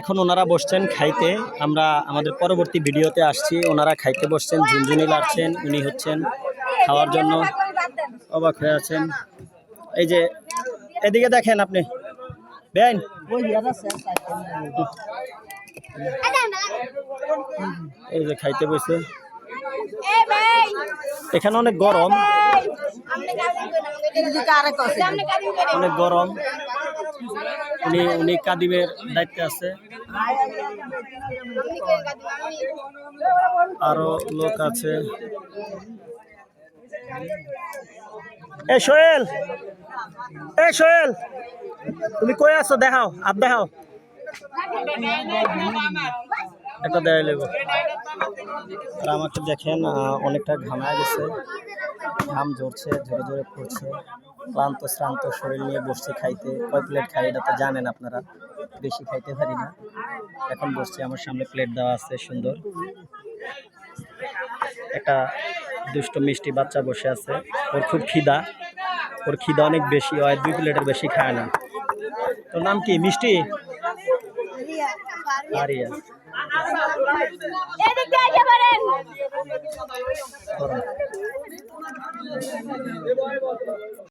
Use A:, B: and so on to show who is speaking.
A: এখন ওনারা বসছেন খাইতে। আমরা আমাদের পরবর্তী ভিডিওতে আসছি। ওনারা খাইতে বসছেন ঝুনঝুনি লাগছেন উনি হচ্ছেন খাওয়ার জন্য অবাক হয়ে আছেন। এই যে এদিকে দেখেন আপনি। বেন এই যে খাইতে বসে এখানে অনেক গরম। অনেক গরম। উনি উনি কাদিমের দায়িত্বে আছে। আরও লোক আছে। এ সোহেল এ সোহেল তুমি কই আছো? দেখাও আপ দেখাও। এটা দেয় লেগো আর আমাকে দেখেন আহ, অনেকটা ঘামায় গেছে। ঘাম ঝরছে ঝরে ঝরে পড়ছে ক্লান্ত শ্রান্ত শরীর নিয়ে বসছে খাইতে। কয় প্লেট খাই এটা তো জানেন আপনারা বেশি খাইতে পারি না। এখন বসছি আমার সামনে প্লেট দেওয়া আছে সুন্দর। একটা দুষ্ট মিষ্টি বাচ্চা বসে আছে ওর খুব খিদা ওর খিদা অনেক বেশি হয় দুই প্লেটের বেশি খায় না। তোর নাম কি? মিষ্টি? আরিয়া।
B: 诶不好意
A: 思